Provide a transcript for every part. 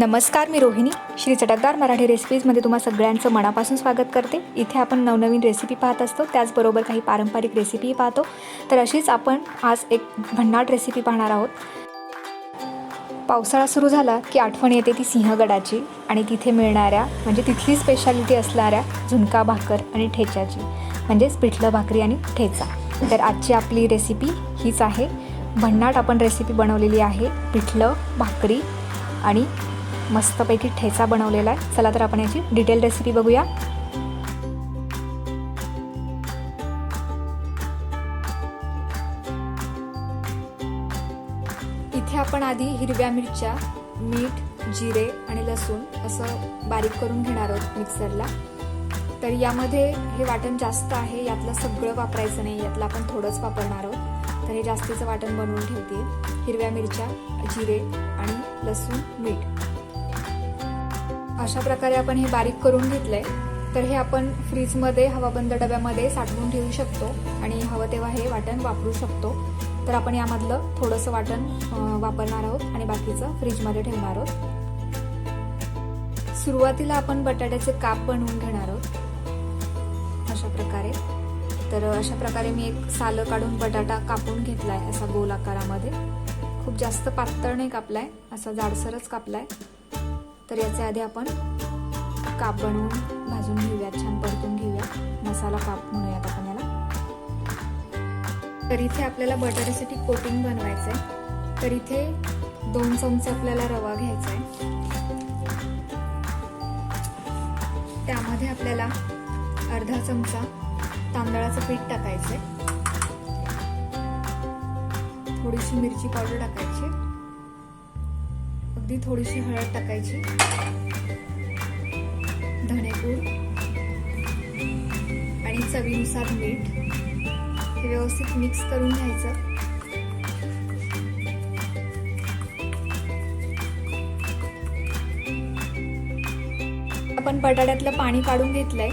नमस्कार मी रोहिणी. श्री चटकदार मराठी रेसिपीजमध्ये तुम्हा सगळ्यांचं मनापासून स्वागत करते. इथे आपण नवनवीन रेसिपी पाहत असतो. त्याचबरोबर काही पारंपरिक रेसिपीही पाहतो. तर अशीच आपण आज एक भन्नाट रेसिपी पाहणार आहोत. पावसाळा सुरू झाला की आठवण येते ती सिंहगडाची आणि तिथे मिळणाऱ्या म्हणजे तिथली स्पेशालिटी असणाऱ्या झुणका भाकर आणि ठेच्याची म्हणजेच पिठलं भाकरी आणि ठेचा. तर आजची आपली रेसिपी हीच आहे. भन्नाट आपण रेसिपी बनवलेली आहे. पिठलं भाकरी आणि मस्तपैकी ठेचा बनवलेला आहे. चला तर आपण याची डिटेल रेसिपी बघूया. इथे आपण आधी हिरव्या मिरच्या मीठ जिरे आणि लसूण असं बारीक करून घेणार आहोत मिक्सरला. तर यामध्ये हे वाटण जास्त आहे यातलं सगळं वापरायचं नाही यातलं आपण थोडंच वापरणार आहोत. तर हे जास्तीचं वाटण बनवून ठेवते. हिरव्या मिरच्या जिरे आणि लसूण मीठ. अशा प्रकारे आपण हे बारीक करून घेतलंय. तर हे आपण फ्रीजमध्ये हवाबंद डब्यामध्ये साठवून ठेवू शकतो आणि हवं तेव्हा हे वाटण वापरू शकतो. तर आपण यामधलं थोडंसं वाटण वापरणार आहोत आणि बाकीचं फ्रीजमध्ये ठेवणार आहोत. सुरुवातीला आपण बटाट्याचे काप बनवून घेणार आहोत. अशा प्रकारे. तर अशा प्रकारे मी एक सालं काढून बटाटा कापून घेतलाय असा गोल आकारामध्ये. खूप जास्त पातळ नाही कापलाय असा जाडसरच कापलाय. तर याचे आधी आपण काप बनवून भाजून घेऊया छान परतून घेऊया. मसाला काप म्हणूयात आपण याला. तर इथे आपल्याला बटाट्यासाठी कोटिंग बनवायचं आहे तर इथे दोन चमचे आपल्याला रवा घ्यायचा आहे त्यामध्ये आपल्याला अर्धा चमचा तांदळाचं पीठ टाकायचंय. थोडीशी मिरची पावडर टाकायची. अगदी थोडीशी हळद टाकायची. धणेपूड. आणि चवीनुसार मीठ. हे व्यवस्थित मिक्स करून घ्यायचं. आपण बटाट्यातलं पाणी काढून घेतलंय.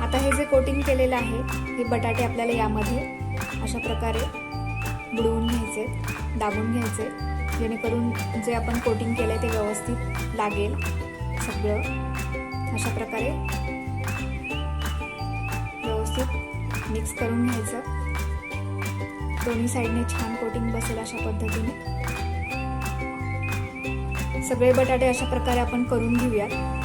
आता हे जे कोटिंग केलेलं आहे हे बटाटे आपल्याला यामध्ये अशा प्रकारे बुडवून घ्यायचे दाबून घ्यायचे. जेणेकरून जे आपण कोटिंग केलं आहे ते व्यवस्थित लागेल सगळं. अशा प्रकारे व्यवस्थित मिक्स करून घ्यायचं. दोन्ही साईडने छान कोटिंग बसेल अशा पद्धतीने. सगळे बटाटे अशा प्रकारे आपण करून घेऊयात.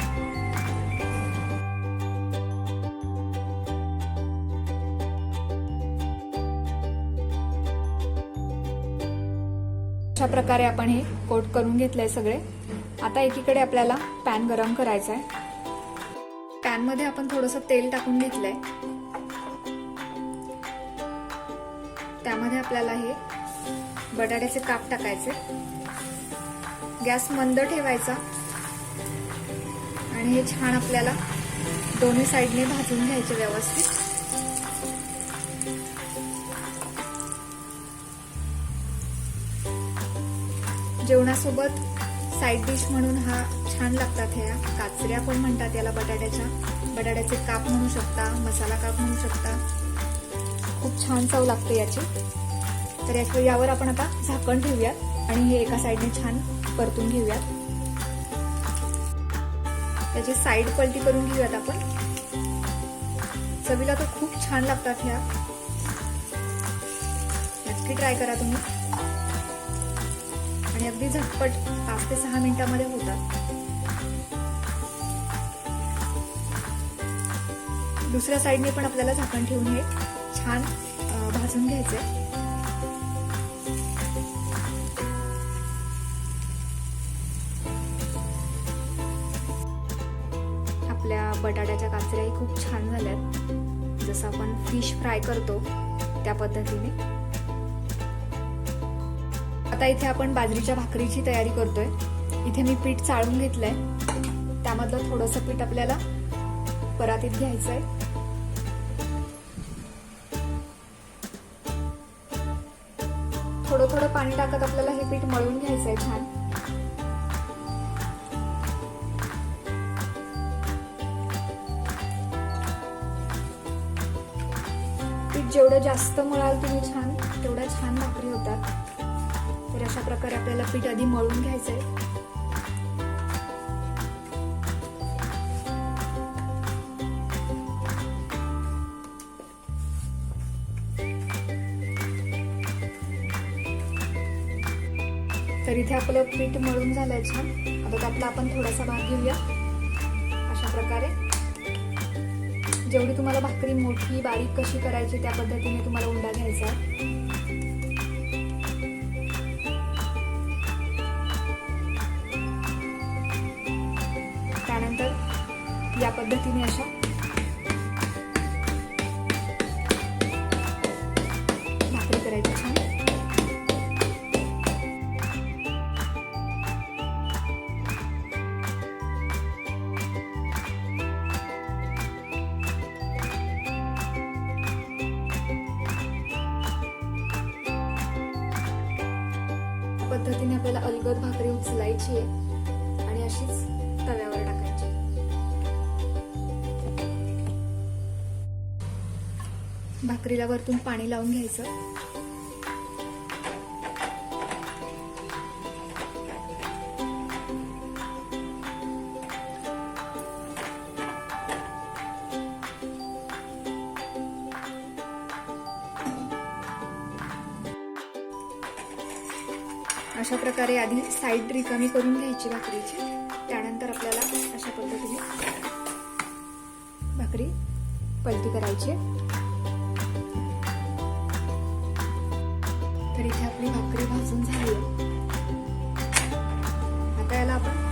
अशा प्रकारे आपण हे कोट करून घेतलंय सगळे. आता एकीकडे आपल्याला पॅन गरम करायचा आहे पॅनमध्ये आपण थोडंसं तेल टाकून घेतलंय. त्यामध्ये आपल्याला हे बटाट्याचे काप टाकायचे. गॅस मंद ठेवायचा. आणि हे छान आपल्याला दोन्ही साईडने भाजून घ्यायचे व्यवस्थित. जेवणासोबत साईड डिश म्हणून हा छान लागतात ह्या. काचऱ्या पण म्हणतात याला बटाट्याच्या. बटाट्याचे काप म्हणू शकता मसाला काप म्हणू शकता. खूप छान चव लागते याची. तर याच्या यावर आपण आता झाकण ठेवूयात आणि हे एका साईडने छान परतून घेऊयात. त्याची साईड पलटी करून घेऊयात आपण. चवीला तर खूप छान लागतात ह्या. नक्की ट्राय करा तुम्ही. आणि अगदी झटपट पाच ते सहा मिनिटांमध्ये होतात. दुसऱ्या साईडने पण आपल्याला झाकण ठेवून हे छान भाजून घ्यायचे आपल्या बटाट्याच्या काचऱ्याही खूप छान झाल्यात. जसं आपण फिश फ्राय करतो त्या पद्धतीने. आता इथे आपण बाजरीच्या भाकरीची तयारी करतोय. इथे मी पीठ चाळून घेतलंय. त्यामधलं थोडंसं पीठ आपल्याला परातीत घ्यायचंय. थोडं थोडं पाणी टाकत आपल्याला हे पीठ मळून घ्यायचंय छान. पीठ जेवढं जास्त मळाल तुम्ही छान तेवढ्या छान भाकरी होतात. तर अशा प्रकारे आपल्याला पीठ आधी मळून घ्यायचं आहे तर इथे आपलं पीठ मळून झालंय छान. आता त्यातला आपण थोडासा भाग घेऊया. अशा प्रकारे. जेवढी तुम्हाला भाकरी मोठी बारीक कशी करायची त्या पद्धतीने तुम्हाला उंडा घ्यायचा आहे. त्या या पद्धतीने अशा. भाकरी करायची छान. पद्धतीने आपल्याला अलगद भाकरी उचलायची आहे. आणि अशीच भाकरीला वरतून पाणी लावून घ्यायचं. अशा प्रकारे आधी साईड रिकामी करून घ्यायची भाकरीची. त्यानंतर आपल्याला अशा पद्धतीने भाकरी पलटी करायची. तर इथे आपली भाकरी भाजून झाली. आता याला आपण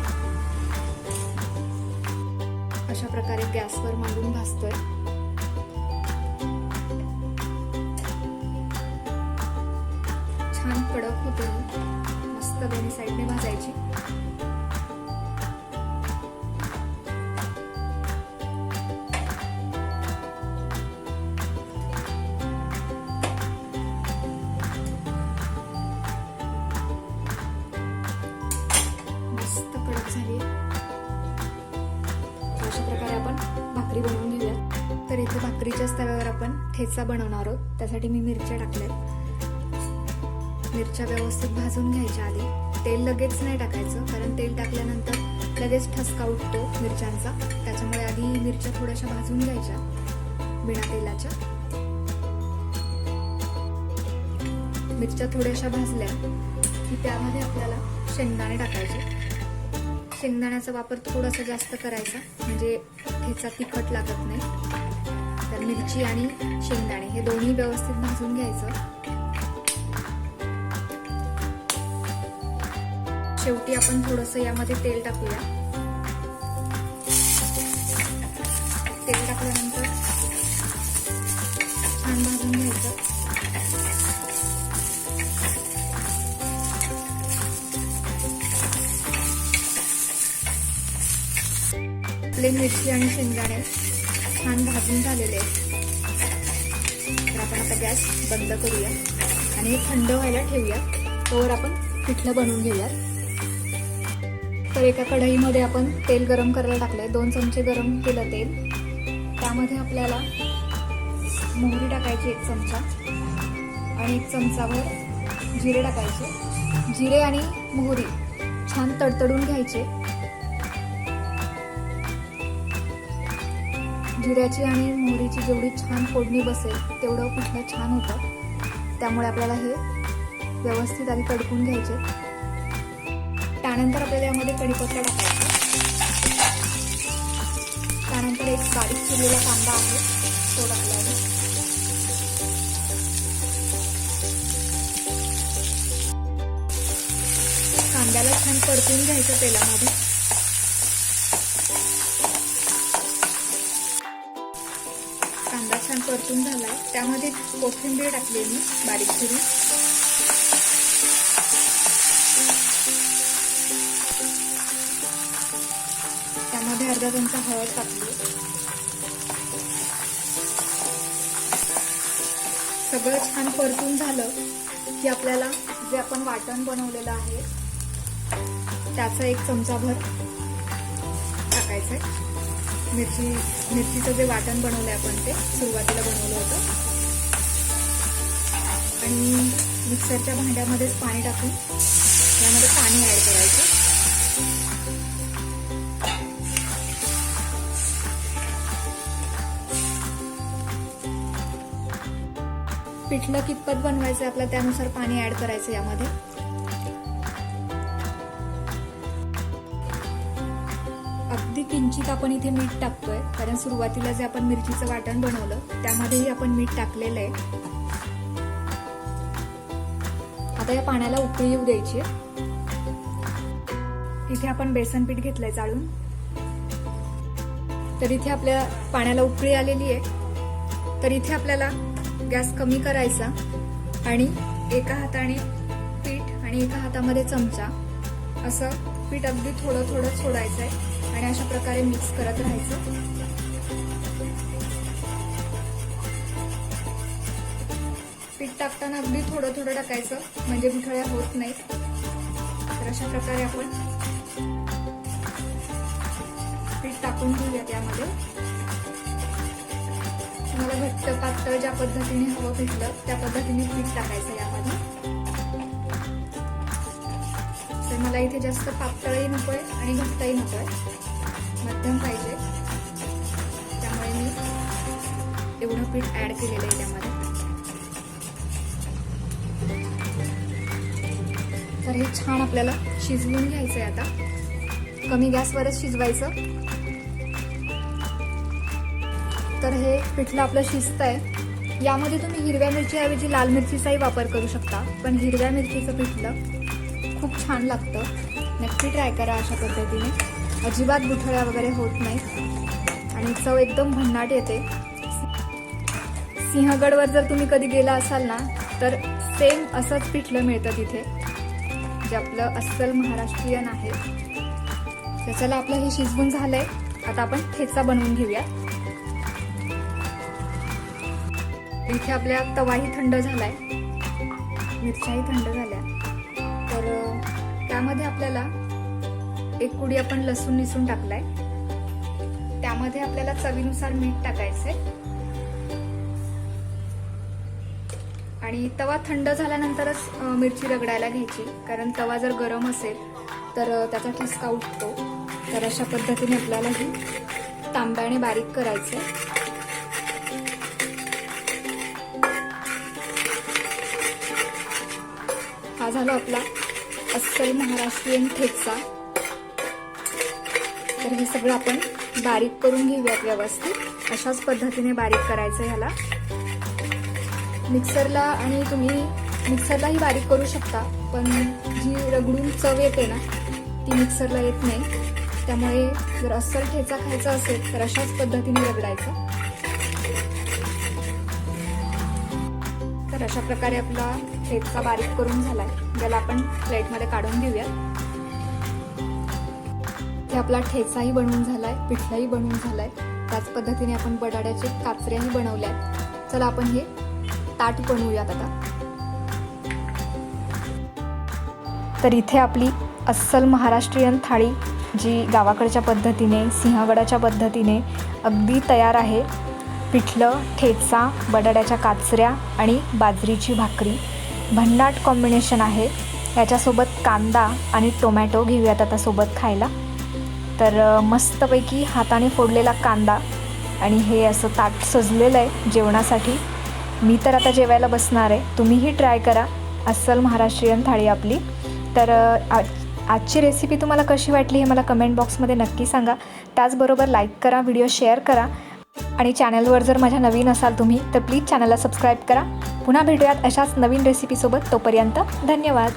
अशा प्रकारे गॅसवर मांडून भाजतोय. छान कडक होते मस्त दोन्ही साईडने भाजायची. ठेचा बनवणार आहोत. त्यासाठी मी मिरच्या टाकल्यात. मिरच्या व्यवस्थित भाजून घ्यायच्या आधी. तेल लगेच नाही टाकायचं कारण तेल टाकल्यानंतर लगेच ठसका उठतो मिरच्यांचा. त्याच्यामुळे आधी मिरच्या थोड्याशा भाजून घ्यायच्या बिना तेलाच्या. मिरच्या थोड्याशा भाजल्या की त्यामध्ये आपल्याला शेंगदाणे टाकायचे. शेंगदाण्याचा वापर थोडासा जास्त करायचा म्हणजे ठेचा तिखट लागत नाही. मिरची आणि शेंगदाणे हे दोन्ही व्यवस्थित भाजून घ्यायचं. शेवटी आपण थोडस यामध्ये तेल टाकूया. तेल टाकल्यानंतर छान भाजून घ्यायचं. मिरची आणि शेंगदाणे छान भाजून झालेले आहेत. तर आपण आता गॅस बंद करूया आणि हे थंड व्हायला ठेवूया. तोवर आपण पिठलं बनवून घेऊया तर एका कढईमध्ये आपण तेल गरम करायला टाकलंय. दोन चमचे गरम केलं तेल. त्यामध्ये आपल्याला मोहरी टाकायची एक चमचा आणि एक चमचावर जिरे टाकायचे. जिरे आणि मोहरी छान तडतडून घ्यायचे. जिऱ्याची आणि मोहरीची जेवढी छान फोडणी बसेल तेवढं पिठलं छान होतं. त्यामुळे आपल्याला हे व्यवस्थित आधी तडकून घ्यायचे. त्यानंतर आपल्याला यामध्ये कढीपत्ता टाकायचा. त्यानंतर एक बारीक चिरलेला कांदा आहे तो टाकला कांद्याला छान परतून घ्यायचं तेलामध्ये. छान परतून झालाय. त्यामध्ये कोथिंबीर टाकली मी बारीक चिरून. त्यामध्ये अर्धा चमचा हळद टाकली. सगळं छान परतून झालं की आपल्याला जे आपण वाटण बनवलेलं आहे त्याचा एक चमचाभर आहे मिरची मिरचीचं जे वाटण बनवलं आहे आपण ते सुरुवातीला बनवलं होतं. आणि मिक्सरच्या भांड्यामध्येच पाणी टाकून यामध्ये पाणी ॲड करायचं. पिठलं कितपत बनवायचं आपलं त्यानुसार पाणी ॲड करायचं यामध्ये. किंचित आपण इथे मीठ टाकतोय. कारण सुरुवातीला जे आपण मिरचीचं वाटण बनवलं त्यामध्येही आपण मीठ टाकलेलं आहे. आता या पाण्याला उकळी येऊ द्यायची इथे आपण बेसन पीठ घेतलंय चाळून तर इथे आपल्या पाण्याला उकळी आलेली आहे. तर इथे आपल्याला गॅस कमी करायचा आणि एका हाताने पीठ आणि एका हातामध्ये चमचा असं पीठ अगदी थोडं थोडं सोडायचं आहे आणि अशा प्रकारे मिक्स करत राहायचं. पीठ टाकताना अगदी थोडं थोडं टाकायचं म्हणजे मिठळ्या होत नाहीत. तर अशा प्रकारे आपण पीठ टाकून घेऊया त्यामध्ये. तुम्हाला घट्ट पातळ ज्या पद्धतीने हवं पिठलं त्या पद्धतीने पीठ टाकायचं यामध्ये. मला इथे जास्त पातळही आहे आणि घट्टही आहे मध्यम पाहिजे. त्यामुळे मी एवढं पीठ ॲड केलेलं आहे त्यामध्ये. तर हे छान आपल्याला शिजवून घ्यायचं आहे आता. कमी गॅसवरच शिजवायचं. तर हे पिठलं आपलं शिजत आहे यामध्ये तुम्ही हिरव्या मिरचीऐवजी लाल मिरचीचाही वापर करू शकता पण हिरव्या मिरचीचं पिठलं खूप छान लागतं. नक्की ट्राय करा अशा पद्धतीने. अजिबात गुठळ्या वगैरे होत नाही. आणि चव एकदम भन्नाट येते. सिंहगडवर जर तुम्ही कधी गेला असाल ना तर सेम असंच पिठलं मिळतं तिथे. जे आपलं अस्सल महाराष्ट्रीयन आहे. त्याच्याला आपलं हे शिजवून झालंय. आता आपण ठेचा बनवून घेऊया. इथे आपल्या तवाही थंड झालाय. मिरच्याही थंड झाल्या. त्यामध्ये आपल्याला एक कुडी आपण लसूण निसून टाकलाय. त्यामध्ये आपल्याला चवीनुसार मीठ टाकायचंय. आणि तवा थंड झाल्यानंतरच मिरची रगडायला घ्यायची. कारण तवा जर गरम असेल तर त्याचा ठिसका उठतो. तर अशा पद्धतीने आपल्याला ही तांब्याने बारीक करायचं हा झाला आपला अस्सल महाराष्ट्रीयन ठेचा. तर हे सगळं आपण बारीक करून घेऊयात व्यवस्थित. अशाच पद्धतीने बारीक करायचं ह्याला. मिक्सरला आणि तुम्ही मिक्सरलाही बारीक करू शकता पण जी रगडून चव येते ना ती मिक्सरला येत नाही. त्यामुळे जर अस्सल ठेचा खायचा असेल तर अशाच पद्धतीने रगडायचं. तर अशा प्रकारे आपला ठेचा बारीक करून झालाय. ज्याला आपण प्लेटमध्ये काढून घेऊया ते आपला ठेचाही बनवून झालाय पिठलाही बनवून झालाय. त्याच पद्धतीने आपण बटाट्याचे काचऱ्याही बनवल्यात. चला आपण हे ताट बनवूयात आता. तर इथे आपली अस्सल महाराष्ट्रीयन थाळी जी गावाकडच्या पद्धतीने सिंहगडाच्या पद्धतीने अगदी तयार आहे. पिठलं ठेचा बटाट्याच्या काचऱ्या आणि बाजरीची भाकरी. भन्नाट कॉम्बिनेशन आहे. याच्यासोबत कांदा आणि टोमॅटो घेऊयात आता सोबत खायला. तर मस्तपैकी हाताने फोडलेला कांदा आणि हे असं ताट सजलेलं आहे जेवणासाठी. मी तर आता जेवायला बसणार आहे. तुम्हीही ट्राय करा. अस्सल महाराष्ट्रीयन थाळी आपली. तर आज आजची रेसिपी तुम्हाला कशी वाटली हे मला कमेंट बॉक्समध्ये नक्की सांगा. त्याचबरोबर लाईक करा व्हिडिओ शेअर करा आणि चॅनलवर जर माझ्या नवीन असाल तुम्ही तर प्लीज चॅनलला सबस्क्राईब करा. पुन्हा भेटूयात अशाच नवीन रेसिपीसोबत तोपर्यंत धन्यवाद.